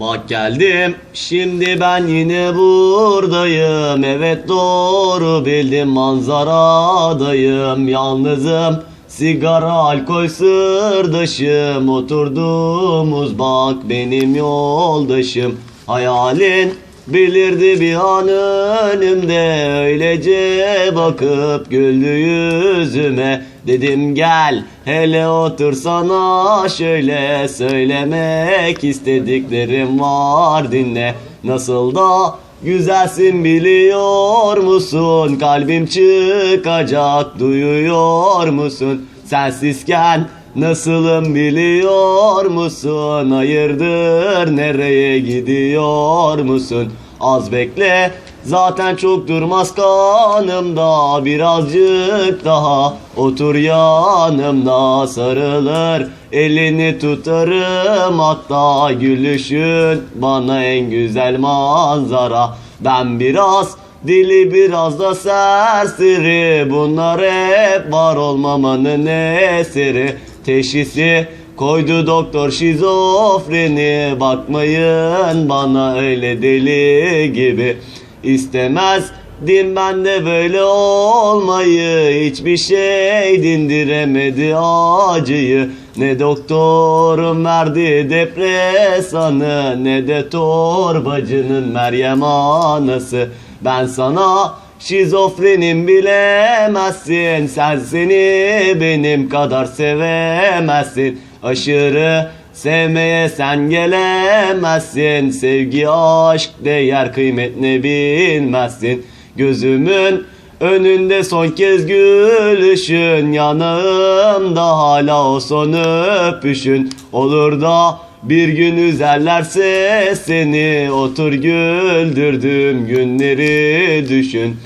Bak geldim şimdi ben yine buradayım. Evet doğru bildim manzaradayım. Yalnızım sigara alkol sırdaşım. Oturduğumuz bak benim yoldaşım. Hayalin bilirdi bir an önümde Öylece bakıp güldü yüzüme. Dedim gel hele otursana şöyle Söylemek istediklerim var dinle. Nasıl da güzelsin biliyor musun? Kalbim çıkacak duyuyor musun? Sensizken nasılım biliyor musun? Hayırdır nereye gidiyor musun? Az bekle zaten çok durmaz kanımda. Birazcık daha otur yanımda sarılır Elini tutarım. Hatta gülüşün Bana en güzel manzara. Ben biraz Dili biraz da serseri. Bunlar hep var olmamanın eseri Teşhisi koydu doktor şizofreni. Bakmayın bana öyle deli gibi. İstemez Din ben de böyle olmayı. Hiçbir şey dindiremedi acıyı. Ne doktorun verdi depresanı Ne de torbacının Meryem anası. Ben sana şizofrenim bilemezsin. Sen seni benim kadar sevemezsin. Aşırı Sevmeye sen gelemezsin. Sevgi aşk değer kıymet ne bilmezsin. Gözümün önünde son kez gülüşün. Yanağımda hala o son öpüşün. Olur da bir gün üzerlerse seni Otur güldürdüm günleri düşün.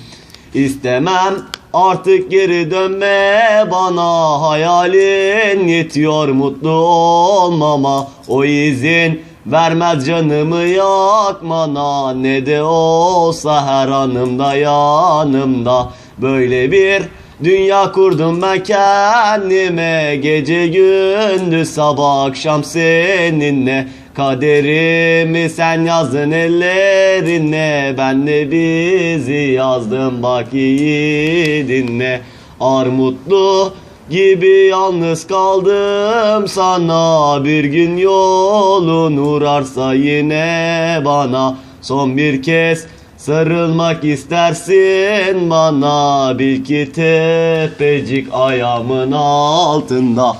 İstemem artık geri dönme bana Hayalin yetiyor mutlu olmama. O izin vermez canımı yakmana Ne de olsa her anımda yanımda. Böyle bir dünya kurdum ben kendime Gece gündüz sabah akşam seninle. Kaderimi sen yazdın ellerinle Ben de bizi yazdım bak iyi dinle Armutlu gibi yalnız kaldım sana Bir gün yolun uğrarsa yine bana. Son bir kez sarılmak istersin bana Bil ki tepecik ayağımın altında